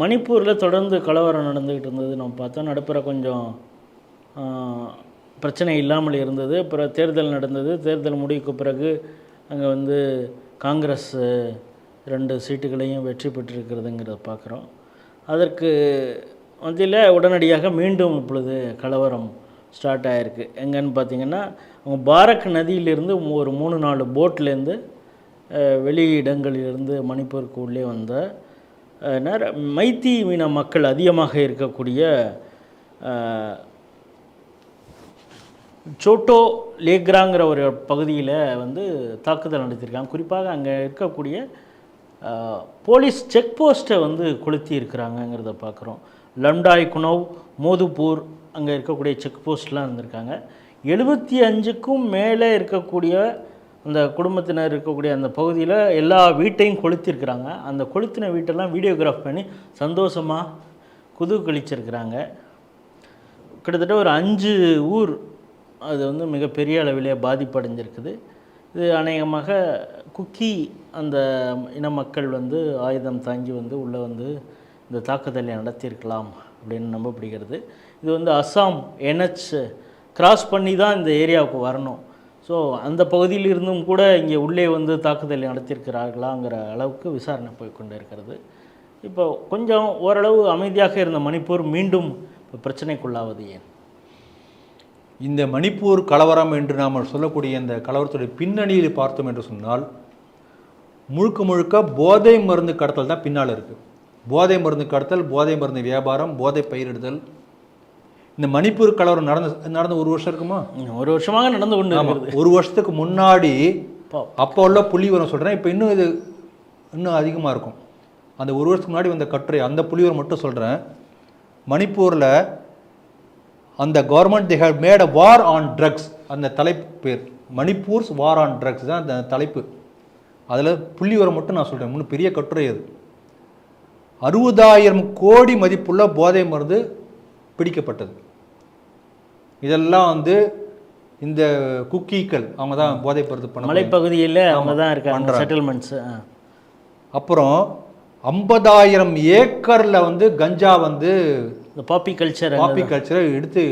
மணிப்பூரில் தொடர்ந்து கலவரம் நடந்துக்கிட்டு இருந்தது. நம்ம பார்த்தோம் நடுப்புற கொஞ்சம் பிரச்சனை இல்லாமல் இருந்தது. அப்புறம் தேர்தல் நடந்தது. தேர்தல் முடிவுக்கு பிறகு அங்கே வந்து காங்கிரஸ் ரெண்டு சீட்டுகளையும் வெற்றி பெற்றிருக்கிறதுங்கிறத பார்க்குறோம். அதற்கு மத்தியில் உடனடியாக மீண்டும் இப்பொழுது கலவரம் ஸ்டார்ட் ஆகிருக்கு எங்கன்னு பார்த்தீங்கன்னா அவங்க பாரக் நதியிலிருந்து ஒரு மூணு நாலு போட்லேருந்து வெளி இடங்களிலிருந்து மணிப்பூருக்கு உள்ளே வந்த நேர மைத்தி மீன மக்கள் அதிகமாக இருக்கக்கூடிய சோட்டோ லேக்ராங்கிற ஒரு பகுதியில் வந்து தாக்குதல் நடத்தியிருக்காங்க. குறிப்பாக அங்கே இருக்கக்கூடிய போலீஸ் செக் போஸ்ட்டை வந்து கொளுத்தி இருக்கிறாங்கங்கிறத பார்க்குறோம். லம்டாய் குனவ் மோதுப்பூர் அங்கே இருக்கக்கூடிய செக் போஸ்ட்லாம் இருந்திருக்காங்க. எழுபத்தி அஞ்சுக்கும் மேலே இருக்கக்கூடிய அந்த குடும்பத்தினர் இருக்கக்கூடிய அந்த பகுதியில் எல்லா வீட்டையும் கொளுத்திருக்கிறாங்க. அந்த கொளுத்தின வீட்டெல்லாம் வீடியோகிராஃப் பண்ணி சந்தோஷமாக குது கழிச்சிருக்கிறாங்க. கிட்டத்தட்ட ஒரு அஞ்சு ஊர் அது வந்து மிகப்பெரிய அளவிலே பாதிப்படைஞ்சிருக்குது. இது அநேகமாக குக்கி அந்த இன மக்கள் வந்து ஆயுதம் தாங்கி வந்து உள்ளே வந்து இந்த தாக்குதலை நடத்தியிருக்கலாம் அப்படின்னு நம்பப்படுகிறது. இது வந்து அஸ்ஸாம் என்ஹெச் கிராஸ் பண்ணி தான் இந்த ஏரியாவுக்கு வரணும். ஸோ அந்த பகுதியில் இருந்தும் கூட இங்கே உள்ளே வந்து தாக்குதலை நடத்தியிருக்கிறார்களாங்கிற அளவுக்கு விசாரணை போய் கொண்டு இருக்கிறது இப்போ கொஞ்சம் ஓரளவு அமைதியாக இருந்த மணிப்பூர் மீண்டும் இப்போ பிரச்சனைக்குள்ளாவது ஏன்? இந்த மணிப்பூர் கலவரம் என்று நாம் சொல்லக்கூடிய இந்த கலவரத்துடைய பின்னணியில் பார்த்தோம் என்று சொன்னால் முழுக்க முழுக்க போதை மருந்து கடத்தல் தான் பின்னால் இருக்குது போதை மருந்து கடத்தல் போதை மருந்து வியாபாரம் போதை பயிரிடுதல் இந்த மணிப்பூர் கலவரம் நடந்த நடந்த ஒரு வருஷம் இருக்குமா? ஒரு வருஷமாக நடந்து கொண்டு ஒரு வருஷத்துக்கு முன்னாடி அப்போ உள்ள புள்ளிவரம் சொல்கிறேன் இப்போ இன்னும் இது இன்னும் அதிகமாக இருக்கும். அந்த ஒரு வருஷத்துக்கு முன்னாடி வந்த கட்டுரை அந்த புள்ளிவரம் மட்டும் சொல்கிறேன் மணிப்பூரில் அந்த government they had made a war on drugs அந்த தலைப்பு பேர். மணிப்பூர்ஸ் வார் ஆன் ட்ரக்ஸ் தான் அந்த தலைப்பு. அதில் புள்ளிவரம் மட்டும் நான் சொல்கிறேன் இன்னும் பெரிய கட்டுரை அது. அறுபதாயிரம் கோடி மதிப்புள்ள போதை மருந்து பிடிக்கப்பட்டது. இதெல்லாம் வந்து இந்த குக்கீக்கள் அவங்க தான் போதை மருந்து பண்ண மலைப்பகுதியில் அவங்க தான் இருக்காங்க. செட்டில்மெண்ட்ஸு அப்புறம் ஐம்பதாயிரம் ஏக்கர்ல வந்து கஞ்சா வந்து இந்த பாப்பி கல்ச்சர் காப்பி கல்ச்சரை எடுத்து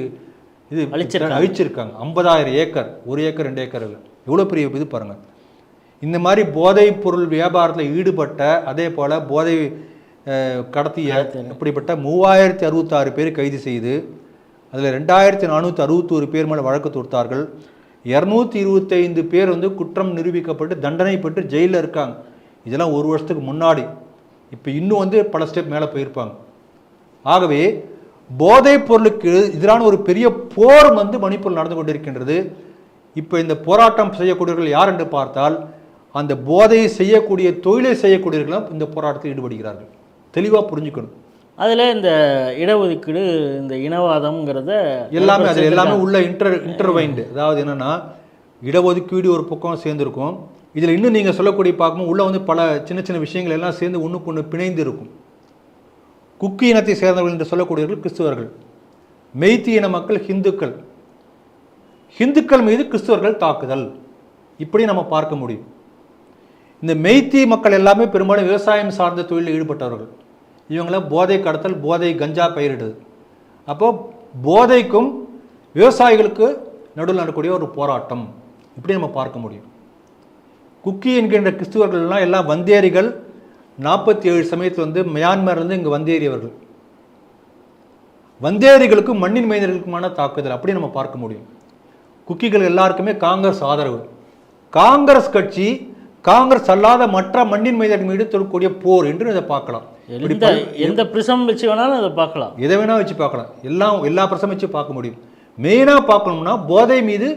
இது அழிச்சிருக்காங்க. அழிச்சிருக்காங்க. ஐம்பதாயிரம் ஏக்கர் ஒரு ஏக்கர் ரெண்டு ஏக்கர் இல்லை. எவ்வளோ பெரிய இது பாருங்க. இந்த மாதிரி போதைப் பொருள் வியாபாரத்தில் ஈடுபட்ட அதே போல் போதை கடத்திய இப்படிப்பட்ட மூவாயிரத்தி அறுபத்தாறு பேர் கைது செய்து அதில் ரெண்டாயிரத்தி நானூற்றி அறுபத்தோரு பேர் மேலே வழக்கு தொடுத்தார்கள். இரநூத்தி இருபத்தைந்து பேர் வந்து குற்றம் நிரூபிக்கப்பட்டு தண்டனை பெற்று ஜெயிலில் இருக்காங்க. இதெல்லாம் ஒரு வருஷத்துக்கு முன்னாடி. இப்போ இன்னும் வந்து பல ஸ்டெப் மேலே போயிருப்பாங்க. ஆகவே போதைப் பொருளுக்கு எதிரான ஒரு பெரிய போர் வந்து மணிப்பூர் நடந்து கொண்டிருக்கின்றது. இப்போ இந்த போராட்டம் செய்யக்கூடியவர்கள் யார் என்று பார்த்தால் அந்த போதையை செய்யக்கூடிய தொழிலை செய்யக்கூடியவர்களும் இந்த போராட்டத்தில் ஈடுபடுகிறார்கள். தெளிவாக புரிஞ்சுக்கணும். அதில் இந்த இடஒதுக்கீடு இந்த இனவாதம்ங்கிறத எல்லாமே அதில் எல்லாமே உள்ள இன்டர் இன்டர்வைண்டு அதாவது என்னன்னா இடஒதுக்கீடு ஒரு பக்கம் சேர்ந்துருக்கும். இதில் இன்னும் நீங்கள் சொல்லக்கூடிய பார்க்கும்போது உள்ள வந்து பல சின்ன சின்ன விஷயங்கள் எல்லாம் சேர்ந்து ஒன்றுக்கு ஒன்று பிணைந்து இருக்கும் குக்கி இனத்தை சேர்ந்தவர்கள் என்று சொல்லக்கூடியவர்கள் கிறிஸ்துவர்கள். மெய்த்தி இன மக்கள் ஹிந்துக்கள். ஹிந்துக்கள் மீது கிறிஸ்துவர்கள் தாக்குதல். இப்படி நம்ம பார்க்க முடியும். இந்த மெய்த்தி மக்கள் எல்லாமே பெரும்பாலும் விவசாயம் சார்ந்த தொழிலில் ஈடுபட்டவர்கள். இவங்கள போதை கடத்தல் போதை கஞ்சா பயிரிடுது அப்போ போதைக்கும் விவசாயிகளுக்கு நடுவில் நடக்கக்கூடிய ஒரு போராட்டம். இப்படி நம்ம பார்க்க முடியும். குக்கி என்கின்ற கிறிஸ்துவர்கள்லாம் எல்லாம் வந்தேரிகள். நாற்பத்தி ஏழு சமயத்தில் வந்து மியான்மர்லேருந்து இங்கே வந்தேறியவர்கள். வந்தேரிகளுக்கும் மண்ணின் மைந்தர்களுக்குமான தாக்குதல். அப்படி நம்ம பார்க்க முடியும். குக்கிகள் எல்லாருக்குமே காங்கிரஸ் ஆதரவு. காங்கிரஸ் கட்சி காங்கிரஸ் அல்லாத மற்ற மண்ணின் மைந்தர்கள் மீது தொடுக்கக்கூடிய போர் என்று இதை பார்க்கலாம். எந்த எந்த பிரிசம் வச்சு வேணாலும் அதை பார்க்கலாம். எதை வேணா வச்சு பார்க்கலாம். எல்லாம் எல்லா பிரசம் வச்சு பார்க்க முடியும். மெயினாக பார்க்கணும்னா போதை மீது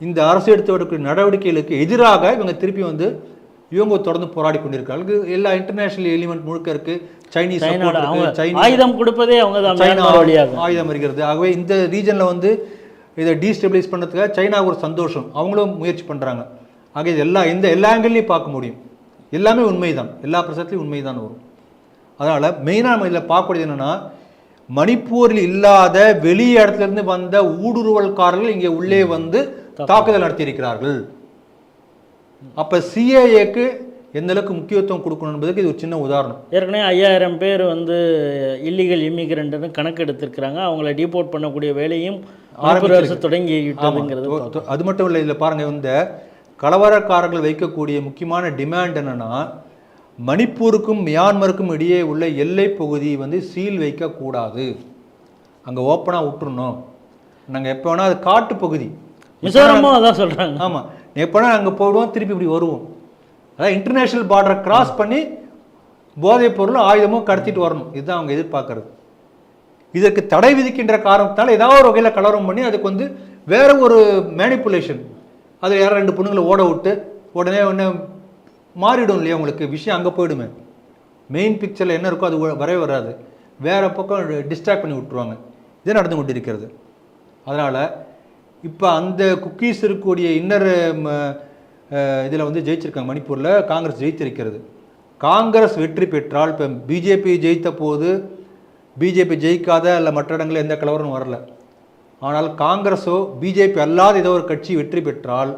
இந்த அரசு எடுத்து வரக்கூடிய நடவடிக்கைகளுக்கு எதிராக இவங்க திருப்பி வந்து இவங்க தொடர்ந்து போராடி கொண்டிருக்காங்க எல்லா இன்டர்நேஷனல் எலிமெண்ட் முழுக்க இருக்கு. சைனீஸ் ஆயுதம் கொடுப்பதே அவங்க தான் சைனா ஆயுதம் வருகிறது ஆகவே இந்த ரீஜனில் வந்து இதை டீஸ்டெபிலைஸ் பண்ணுறதுக்காக சைனா ஒரு சந்தோஷம். அவங்களும் முயற்சி பண்ணுறாங்க ஆக இது எல்லா எந்த எல்லா ஆங்கிள்லையும் பார்க்க முடியும். எல்லாமே உண்மைதான். எல்லா பிரசத்துலையும் உண்மைதான் வரும். அதனால் மெயினாக நம்ம இதில் பார்க்கக்கூடியது என்னென்னா மணிப்பூரில் இல்லாத வெளி இடத்துல இருந்து வந்த ஊடுருவல்காரர்கள் இங்கே உள்ளே வந்து தாக்குதல் நடத்தியிருக்கிறார்கள். அப்போ சிஏஏக்கு எந்த அளவுக்கு முக்கியத்துவம் கொடுக்கணும் என்பதுக்கு இது ஒரு சின்ன உதாரணம். ஏற்கனவே ஐயாயிரம் பேர் வந்து இல்லீகல் இமிகிரண்ட்னு கணக்கு எடுத்திருக்கிறாங்க அவங்கள டிபோர்ட் பண்ணக்கூடிய வேலையும் மணிப்பூர் அரசு தொடங்கி அது மட்டும் இல்லை இதில் பாருங்க இந்த கலவரக்காரர்கள் வைக்கக்கூடிய முக்கியமான டிமாண்ட் என்னன்னா மணிப்பூருக்கும் மியான்மருக்கும் இடையே உள்ள எல்லை பகுதி வந்து சீல் வைக்கக்கூடாது. அங்கே ஓப்பனாக விட்டுறணும். நாங்கள் எப்போ வேணால் அது காட்டு பகுதி. மிசோரமும் அதான் சொல்றாங்க. ஆமாம் எப்போனா அங்கே போடுவோம் திருப்பி இப்படி வருவோம். அதாவது இன்டர்நேஷ்னல் பார்டரை கிராஸ் பண்ணி போதைப் பொருளும் ஆயுதமும் கடத்திட்டு வரணும். இதுதான் அவங்க எதிர்பார்க்கறது. இதற்கு தடை விதிக்கின்ற காரணத்தால் ஏதாவது ஒரு வகையில் கலவரம் பண்ணி அதுக்கு வந்து வேற ஒரு மேனிப்புலேஷன் அதில் யாரும் ரெண்டு பொண்ணுங்களை ஓட விட்டு உடனே உடனே மாறிடும் இல்லையா உங்களுக்கு? விஷயம் அங்கே போயிடுமே. மெயின் பிக்சரில் என்ன இருக்கோ அது வரவே வராது. வேறு பக்கம் டிஸ்ட்ராக்ட் பண்ணி விட்டுருவாங்க. இது நடந்து கொண்டு இருக்கிறது அதனால் இப்போ அந்த குக்கீஸ் இருக்கக்கூடிய இன்னர் இதில் வந்து ஜெயிச்சிருக்காங்க. மணிப்பூரில் காங்கிரஸ் ஜெயித்திருக்கிறது. காங்கிரஸ் வெற்றி பெற்றால் இப்போ பிஜேபி ஜெயித்த போது பிஜேபி ஜெயிக்காத இல்லை மற்ற இடங்களில் எந்த கலவரம் வரல. ஆனால் காங்கிரஸோ பிஜேபி அல்லாத ஏதோ ஒரு கட்சி வெற்றி பெற்றால்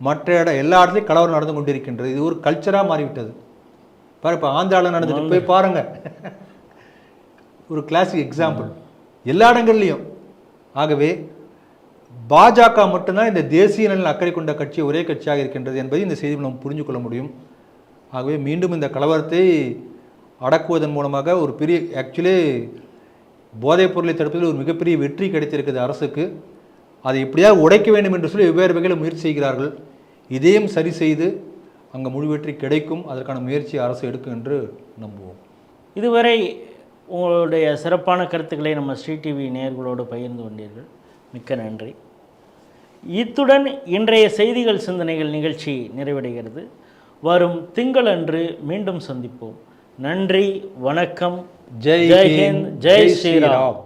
மற்ற இடம் எல்லா இடத்துலையும் கலவரம் நடந்து கொண்டிருக்கின்றது. இது ஒரு கல்ச்சராக மாறிவிட்டது. பாரு இப்போ ஆந்திராவில் நடந்துட்டு போய் பாருங்க. ஒரு கிளாசிக் எக்ஸாம்பிள் எல்லா இடங்கள்லையும். ஆகவே பாஜக மட்டும்தான் இந்த தேசிய நலன் அக்கறை கொண்ட கட்சி ஒரே கட்சியாக இருக்கின்றது என்பதை இந்த செய்தி நாம் புரிஞ்சு கொள்ள முடியும். ஆகவே மீண்டும் இந்த கலவரத்தை அடக்குவதன் மூலமாக ஒரு பெரிய ஆக்சுவலி போதைப் பொருளை தடுப்பதில் ஒரு மிகப்பெரிய வெற்றி கிடைத்திருக்கிறது அரசுக்கு. அதை எப்படியாவது உடைக்க வேண்டும் என்று சொல்லி வெவ்வேறு வகையில் முயற்சி செய்கிறார்கள். இதையும் சரி செய்து அங்கே முழு வெற்றி கிடைக்கும். அதற்கான முயற்சி அரசு எடுக்கும் என்று நம்புவோம். இதுவரை உங்களுடைய சிறப்பான கருத்துக்களை நம்ம ஸ்ரீ டிவி நேயர்களோடு பகிர்ந்து கொண்டீர்கள். மிக்க நன்றி. இத்துடன் இன்றைய செய்திகள் சிந்தனைகள் நிகழ்ச்சி நிறைவடைகிறது. வரும் திங்களன்று மீண்டும் சந்திப்போம். நன்றி வணக்கம். ஜெய் ஜெய் ஹிந்த், ஹிந்த் ஜெய் ஜெய் ஸ்ரீராம் ஸ்ரீராம்.